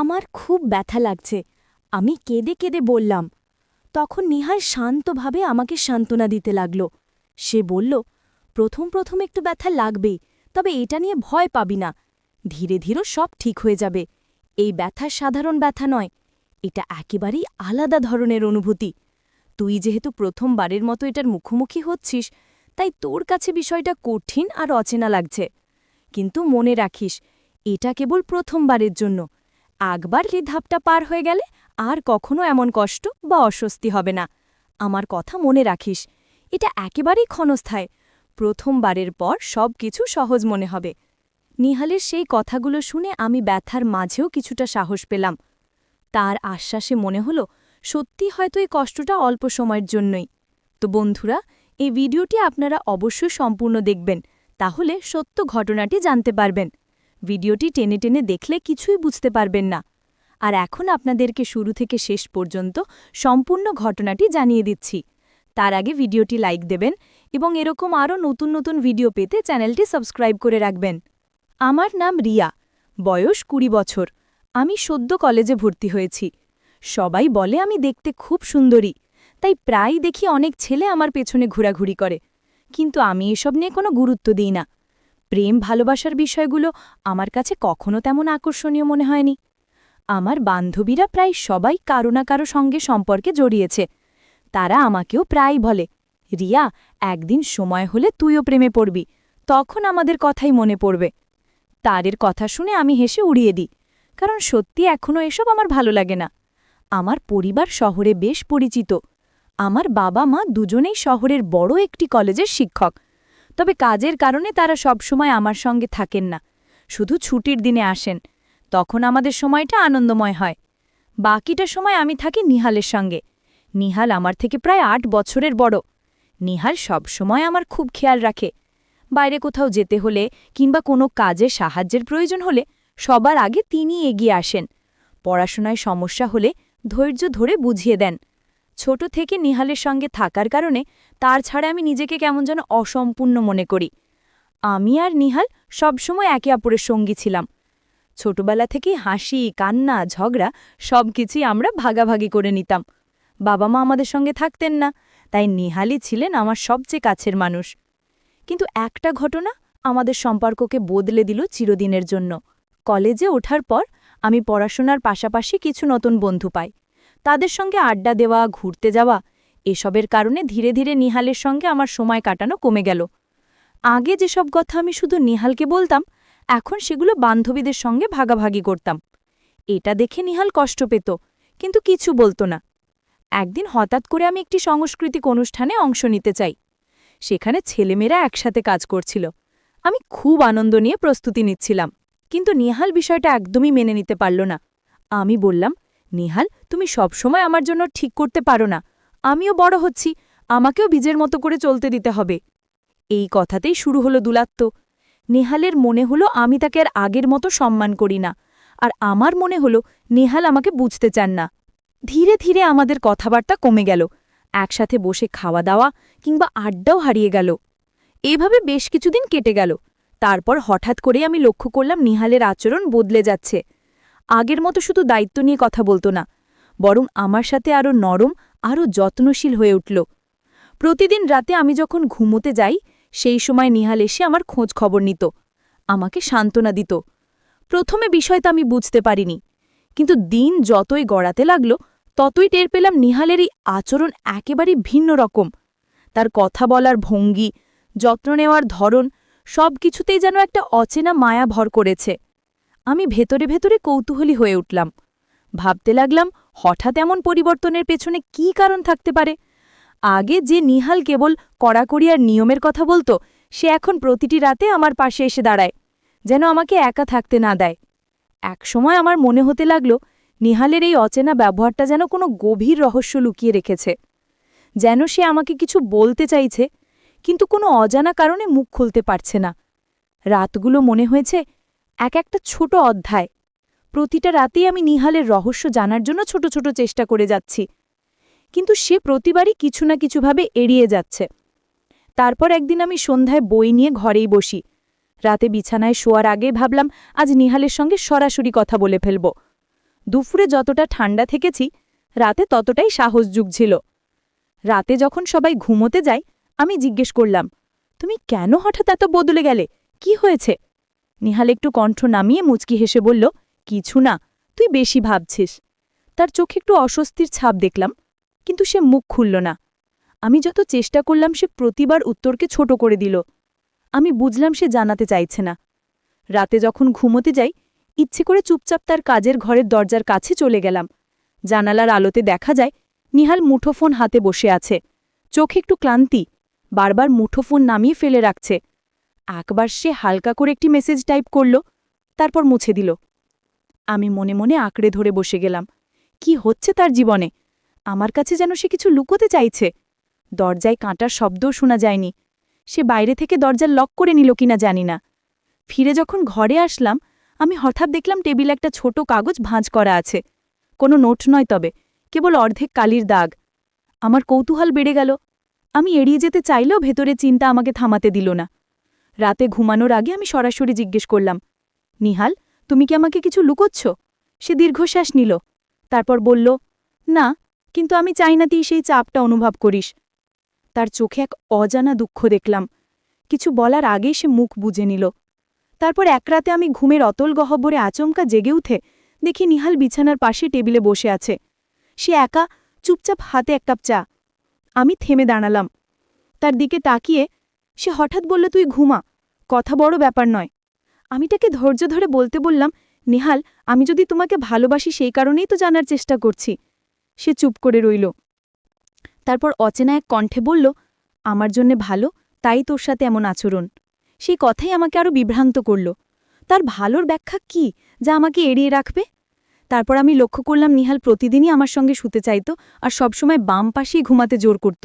আমার খুব ব্যথা লাগছে। আমি কেঁদে কেঁদে বললাম। তখন নিহার শান্তভাবে আমাকে সান্ত্বনা দিতে লাগল। সে বলল, প্রথম প্রথম একটু ব্যথা লাগবেই, তবে এটা নিয়ে ভয় পাবি না। ধীরে ধীরে সব ঠিক হয়ে যাবে। এই ব্যথা সাধারণ ব্যথা নয়, এটা একেবারেই আলাদা ধরনের অনুভূতি। তুই যেহেতু প্রথমবারের মতো এটার মুখোমুখি হচ্ছিস, তাই তোর কাছে বিষয়টা কঠিন আর অচেনা লাগছে। কিন্তু মনে রাখিস, এটা কেবল প্রথমবারের জন্য। একবার এই ধাপটা পার হয়ে গেলে আর কখনো এমন কষ্ট বা অস্বস্তি হবে না? আমার কথা মনে রাখিস, এটা একেবারেই ক্ষণস্থায়। প্রথমবারের পর সব কিছু সহজ মনে হবে। নিহালের সেই কথাগুলো শুনে আমি ব্যথার মাঝেও কিছুটা সাহস পেলাম। তার আশ্বাসে মনে হলো, সত্যি হয়তো এই কষ্টটা অল্প সময়ের জন্যই। তো বন্ধুরা, এই ভিডিওটি আপনারা অবশ্যই সম্পূর্ণ দেখবেন, তাহলে সত্য ঘটনাটি জানতে পারবেন। ভিডিওটি টেনে টেনে দেখলে কিছুই বুঝতে পারবেন না। আর এখন আপনাদেরকে শুরু থেকে শেষ পর্যন্ত সম্পূর্ণ ঘটনাটি জানিয়ে দিচ্ছি। তার আগে ভিডিওটি লাইক দেবেন এবং এরকম আরও নতুন নতুন ভিডিও পেতে চ্যানেলটি সাবস্ক্রাইব করে রাখবেন। আমার নাম রিয়া, বয়স কুড়ি বছর। আমি সদ্য কলেজে ভর্তি হয়েছি। সবাই বলে আমি দেখতে খুব সুন্দরী, তাই প্রায় দেখি অনেক ছেলে আমার পেছনে ঘোরাঘুরি করে। কিন্তু আমি এসব নিয়ে কোনো গুরুত্ব দিই না। প্রেম ভালোবাসার বিষয়গুলো আমার কাছে কখনো তেমন আকর্ষণীয় মনে হয়নি। আমার বান্ধবীরা প্রায় সবাই কারও না কারও সঙ্গে সম্পর্কে জড়িয়েছে। তারা আমাকেও প্রায় বলে, রিয়া, একদিন সময় হলে তুইও প্রেমে পড়বি। তখন আমাদের কথাই মনে পড়বে। তারের কথা শুনে আমি হেসে উড়িয়ে দিই, কারণ সত্যি এখনও এসব আমার ভালো লাগে না। আমার পরিবার শহরে বেশ পরিচিত। আমার বাবা মা দুজনেই শহরের বড় একটি কলেজের শিক্ষক। তবে কাজের কারণে তারা সবসময় আমার সঙ্গে থাকেন না। শুধু ছুটির দিনে আসেন। তখন আমাদের সময়টা আনন্দময় হয়। বাকিটা সময় আমি থাকি নিহালের সঙ্গে। নিহাল আমার থেকে প্রায় আট বছরের বড়। নিহাল সবসময় আমার খুব খেয়াল রাখে। বাইরে কোথাও যেতে হলে কিংবা কোনো কাজে সাহায্যের প্রয়োজন হলে সবার আগে তিনি এগিয়ে আসেন। পড়াশোনায় সমস্যা হলে ধৈর্য ধরে বুঝিয়ে দেন। ছোট থেকে নিহালের সঙ্গে থাকার কারণে তার ছাড়া আমি নিজেকে কেমন যেন অসম্পূর্ণ মনে করি। আমি আর নিহাল সবসময় একে অপরের সঙ্গী ছিলাম। ছোটবেলা থেকেই হাসি, কান্না, ঝগড়া সব কিছুই আমরা ভাগাভাগি করে নিতাম। বাবা মা আমাদের সঙ্গে থাকতেন না, তাই নিহালই ছিলেন আমার সবচেয়ে কাছের মানুষ। কিন্তু একটা ঘটনা আমাদের সম্পর্ককে বদলে দিল চিরদিনের জন্য। কলেজে ওঠার পর আমি পড়াশোনার পাশাপাশি কিছু নতুন বন্ধু পাই। তাদের সঙ্গে আড্ডা দেওয়া, ঘুরতে যাওয়া, এসবের কারণে ধীরে ধীরে নিহালের সঙ্গে আমার সময় কাটানো কমে গেল। আগে যেসব কথা আমি শুধু নিহালকে বলতাম, এখন সেগুলো বান্ধবীদের সঙ্গে ভাগাভাগি করতাম। এটা দেখে নিহাল কষ্ট পেত, কিন্তু কিছু বলতো না। একদিন হঠাৎ করে আমি একটি সাংস্কৃতিক অনুষ্ঠানে অংশ নিতে চাই। সেখানে ছেলেমেয়েরা একসাথে কাজ করছিল। আমি খুব আনন্দ নিয়ে প্রস্তুতি নিচ্ছিলাম, কিন্তু নিহাল বিষয়টা একদমই মেনে নিতে পারল না। আমি বললাম নিহাল, তুমি সবসময় আমার জন্য ঠিক করতে পারো না। আমিও বড় হচ্ছি, আমাকেও বীজের মতো করে চলতে দিতে হবে। এই কথাতেই শুরু হলো দুলাত্ম নেহালের মনে হলো আমি তাকে আর আগের মতো সম্মান করি না, আর আমার মনে হলো নেহাল আমাকে বুঝতে চান না। ধীরে ধীরে আমাদের কথাবার্তা কমে গেল, একসাথে বসে খাওয়া দাওয়া কিংবা আড্ডাও হারিয়ে গেল। এভাবে বেশ কিছুদিন কেটে গেল। তারপর হঠাৎ করে আমি লক্ষ্য করলাম নিহালের আচরণ বদলে যাচ্ছে। আগের মতো শুধু দায়িত্ব নিয়ে কথা বলতো না, বরং আমার সাথে আরও নরম আরও যত্নশীল হয়ে উঠল। প্রতিদিন রাতে আমি যখন ঘুমোতে যাই, সেই সময় নিহাল এসে আমার খোঁজ খবর নিত, আমাকে সান্ত্বনা দিত। প্রথমে বিষয়টা আমি বুঝতে পারিনি, কিন্তু দিন যতই গড়াতে লাগল, ততই টের পেলাম নিহালের এই আচরণ একেবারেই ভিন্ন রকম। তার কথা বলার ভঙ্গি, যত্ন নেওয়ার ধরন সব কিছুতেই যেন একটা অচেনা মায়া ভর করেছে। আমি ভেতরে ভেতরে কৌতূহলী হয়ে উঠলাম। ভাবতে লাগলাম, হঠাৎ এমন পরিবর্তনের পেছনে কি কারণ থাকতে পারে? আগে যে নিহাল কেবল কড়াকড়ি আর নিয়মের কথা বলতো, সে এখন প্রতিটি রাতে আমার পাশে এসে দাঁড়ায়, যেন আমাকে একা থাকতে না দেয়। একসময় আমার মনে হতে লাগল, নিহালের এই অচেনা ব্যবহারটা যেন কোনো গভীর রহস্য লুকিয়ে রেখেছে। যেন সে আমাকে কিছু বলতে চাইছে, কিন্তু কোনো অজানা কারণে মুখ খুলতে পারছে না। রাতগুলো মনে হয়েছে এক একটা ছোট অধ্যায়। প্রতিটা রাতেই আমি নিহালের রহস্য জানার জন্য ছোট ছোট চেষ্টা করে যাচ্ছি। কিন্তু সে প্রতিবারই কিছু না কিছুভাবে এড়িয়ে যাচ্ছে। তারপর একদিন আমি সন্ধ্যায় বই নিয়ে ঘরেই বসি। রাতে বিছানায় শোয়ার আগে ভাবলাম, আজ নিহালের সঙ্গে সরাসরি কথা বলে ফেলব। দুপুরে যতটা ঠান্ডা থেকেছি, রাতে ততটাই সাহস ছিল। রাতে যখন সবাই ঘুমোতে যায়, আমি জিজ্ঞেস করলাম, তুমি কেন হঠাৎ এত বদলে গেলে? কি হয়েছে? নিহাল একটু কণ্ঠ নামিয়ে মুচকি হেসে বলল, কিছু না, তুই বেশি ভাবছিস। তার চোখে একটু অস্বস্তির ছাপ দেখলাম, কিন্তু সে মুখ খুলল না। আমি যত চেষ্টা করলাম, সে প্রতিবার উত্তরকে ছোট করে দিল। আমি বুঝলাম সে জানাতে চাইছে না। রাতে যখন ঘুমোতে যাই, ইচ্ছে করে চুপচাপ তার কাজের ঘরের দরজার কাছে চলে গেলাম। জানালার আলোতে দেখা যায়, নিহাল মুঠোফোন হাতে বসে আছে। চোখে একটু ক্লান্তি, বারবার মুঠোফোন নামিয়ে ফেলে রাখছে। একবার সে হালকা করে একটি মেসেজ টাইপ করল, তারপর মুছে দিল। আমি মনে মনে আঁকড়ে ধরে বসে গেলাম। কি হচ্ছে তার জীবনে? আমার কাছে যেন সে কিছু লুকোতে চাইছে। দরজায় কাঁটার শব্দও শোনা যায়নি। সে বাইরে থেকে দরজার লক করে নিল কিনা জানি না। ফিরে যখন ঘরে আসলাম, আমি হঠাৎ দেখলাম টেবিল একটা ছোট কাগজ ভাঁজ করা আছে। কোনো নোট নয় তবে, কেবল অর্ধেক কালির দাগ। আমার কৌতূহল বেড়ে গেল। আমি এড়িয়ে যেতে চাইলেও ভেতরে চিন্তা আমাকে থামাতে দিল না। রাতে ঘুমানোর আগে আমি সরাসরি জিজ্ঞেস করলাম, নিহাল, তুমি কি আমাকে কিছু লুকোচ্ছ? সে দীর্ঘশ্বাস নিল, তারপর বলল, না, কিন্তু আমি চাই না তুই সেই চাপটা অনুভব করিস। তার চোখে এক অজানা দুঃখ দেখলাম, কিছু বলার আগেই সে মুখ বুঝে নিল। তারপর এক রাতে আমি ঘুমের অতল গহ্বরে আচমকা জেগে উঠে দেখি নিহাল বিছানার পাশে টেবিলে বসে আছে। সে একা চুপচাপ হাতে এক কাপ চা। আমি থেমে দাঁড়ালাম। তার দিকে তাকিয়ে সে হঠাৎ বলল, তুই ঘুমা। কথা বড় ব্যাপার নয়। আমি তাকে ধৈর্য ধরে বলতে বললাম, নেহাল, আমি যদি তোমাকে ভালোবাসি সেই কারণেই তো জানার চেষ্টা করছি সে চুপ করে রইল। তারপর অচেনা এক কণ্ঠে বলল, আমার জন্যে ভালো, তাই তোর সাথে এমন আচরণ সেই কথাই আমাকে আরও বিভ্রান্ত করল। তার ভালোর ব্যাখ্যা কি যা আমাকে এড়িয়ে রাখবে তারপর আমি লক্ষ্য করলাম, নিহাল প্রতিদিনই আমার সঙ্গে শুতে চাইত আর সবসময় বাম পাশেই ঘুমাতে জোর করত।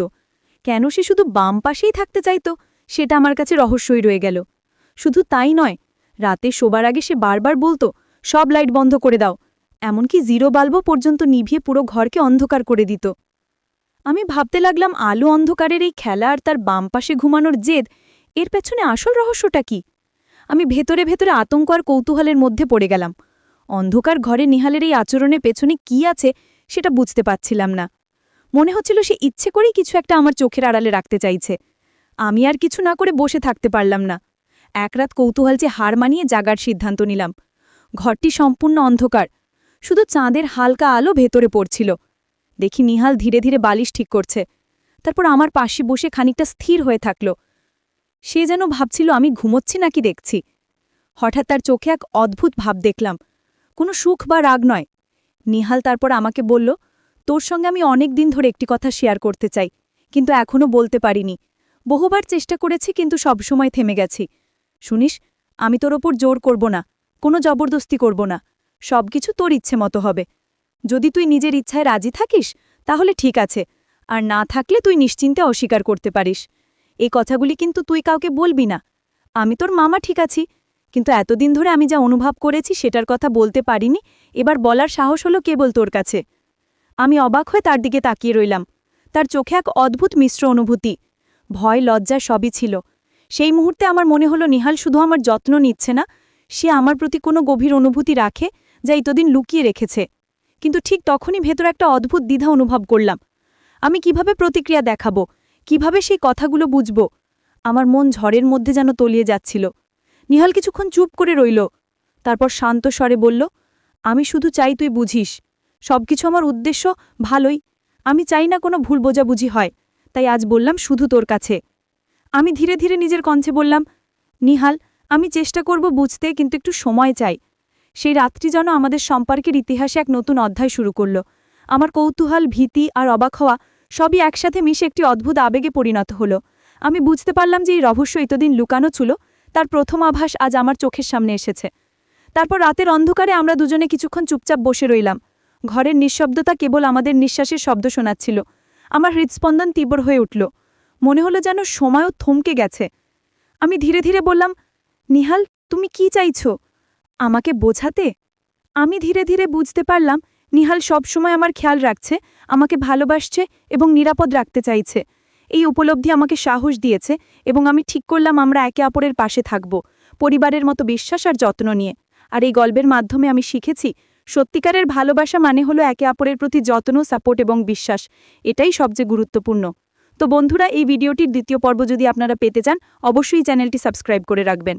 কেন সে শুধু বাম পাশেই থাকতে চাইত? সেটা আমার কাছে রহস্যই রয়ে গেল। শুধু তাই নয়, রাতে শোবার আগে সে বারবার বলতো, সব লাইট বন্ধ করে দাও। এমনকি জিরো বাল্বও পর্যন্ত নিভিয়ে পুরো ঘরকে অন্ধকার করে দিত। আমি ভাবতে লাগলাম, আলো অন্ধকারের এই খেলা আর তার বাম পাশে ঘুমানোর জেদ, এর পেছনে আসল রহস্যটা কি? আমি ভেতরে ভেতরে আতঙ্ক আর কৌতূহলের মধ্যে পড়ে গেলাম। অন্ধকার ঘরে নিহালের এই আচরণের পেছনে কি আছে, সেটা বুঝতে পারছিলাম না। মনে হচ্ছিল সে ইচ্ছে করেই কিছু একটা আমার চোখের আড়ালে রাখতে চাইছে। আমি আর কিছু না করে বসে থাকতে পারলাম না। এক রাত কৌতূহলচে হার মানিয়ে জাগার সিদ্ধান্ত নিলাম। ঘরটি সম্পূর্ণ অন্ধকার। শুধু চাঁদের হালকা আলো ভেতরে পড়ছিল। দেখি নিহাল ধীরে ধীরে বালিশ ঠিক করছে। তারপর আমার পাশে বসে খানিকটা স্থির হয়ে থাকল। সে যেন ভাবছিল, আমি ঘুমোচ্ছি নাকি দেখছি? হঠাৎ তার চোখে এক অদ্ভুত ভাব দেখলাম। কোনো সুখ বা রাগ নয়। নিহাল তারপর আমাকে বলল, তোর সঙ্গে আমি অনেক দিন ধরে একটি কথা শেয়ার করতে চাই, কিন্তু এখনও বলতে পারিনি। বহুবার চেষ্টা করেছি কিন্তু সবসময় থেমে গেছি। শুনিস, আমি তোর ওপর জোর করব না, কোনো জবরদস্তি করব না সব কিছু তোর ইচ্ছে মতো হবে। যদি তুই নিজের ইচ্ছায় রাজি থাকিস, তাহলে ঠিক আছে, আর না থাকলে তুই নিশ্চিন্তে অস্বীকার করতে পারিস। এই কথাগুলি কিন্তু তুই কাউকে বলবি না। আমি তোর মামা ঠিক আছি, কিন্তু এতদিন ধরে আমি যা অনুভব করেছি সেটার কথা বলতে পারিনি, এবার বলার সাহস হলো কেবল তোর কাছে। আমি অবাক হয়ে তার দিকে তাকিয়ে রইলাম। তার চোখে এক অদ্ভুত মিশ্র অনুভূতি। ভয়, লজ্জা সবই ছিল। সেই মুহূর্তে আমার মনে হলো নিহাল শুধু আমার যত্ন নিচ্ছে না, সে আমার প্রতি কোনো গভীর অনুভূতি রাখে যা এতদিন লুকিয়ে রেখেছে। কিন্তু ঠিক তখনই ভেতর একটা অদ্ভুত দ্বিধা অনুভব করলাম। আমি কীভাবে প্রতিক্রিয়া দেখাবো? কীভাবে সেই কথাগুলো বুঝব? আমার মন ঝড়ের মধ্যে যেন তলিয়ে যাচ্ছিল। নিহাল কিছুক্ষণ চুপ করে রইল। তারপর শান্ত স্বরে বলল, আমি শুধু চাই তুই বুঝিস। সবকিছু আমার উদ্দেশ্য ভালোই। আমি চাই না কোনো ভুল বোঝাবুঝি হয়। তাই আজ বললাম, শুধু তোর কাছে। আমি ধীরে ধীরে নিজের কঞ্চে বললাম, নিহাল, আমি চেষ্টা করব বুঝতে, কিন্তু একটু সময় চাই। সেই রাত্রি যেন আমাদের সম্পর্কের ইতিহাসে এক নতুন অধ্যায় শুরু করল। আমার কৌতূহল, ভীতি আর অবাক হওয়া সবই একসাথে মিশে একটি অদ্ভুত আবেগে পরিণত হলো। আমি বুঝতে পারলাম যে এই রহস্য এতদিন লুকানো ছিল, তার প্রথম আভাস আজ আমার চোখের সামনে এসেছে। তারপর রাতের অন্ধকারে আমরা দুজনে কিছুক্ষণ চুপচাপ বসে রইলাম। ঘরের নিঃশব্দতা কেবল আমাদের নিঃশ্বাসের শব্দ শোনাচ্ছিল। আমার হৃদস্পন্দন তীব্র হয়ে উঠল। মনে হলো যেন সময়ও থমকে গেছে। আমি ধীরে ধীরে বললাম, নিহাল, তুমি কি চাইছ? আমাকে বোঝাতে? আমি ধীরে ধীরে বুঝতে পারলাম, নিহাল সবসময় আমার খেয়াল রাখছে, আমাকে ভালোবাসছে এবং নিরাপদ রাখতে চাইছে। এই উপলব্ধি আমাকে সাহস দিয়েছে এবং আমি ঠিক করলাম আমরা একে অপরের পাশে থাকব, পরিবারের মতো বিশ্বাস আর যত্ন নিয়ে। আর এই গল্পের মাধ্যমে আমি শিখেছি সত্যিকারের ভালোবাসা মানে হলো একে অপরের প্রতি যত্ন সাপোর্ট এবং বিশ্বাস। এটাই সবচেয়ে গুরুত্বপূর্ণ। তো বন্ধুরা, এই ভিডিওটির দ্বিতীয় পর্ব যদি আপনারা পেতে চান, অবশ্যই চ্যানেলটি সাবস্ক্রাইব করে রাখবেন।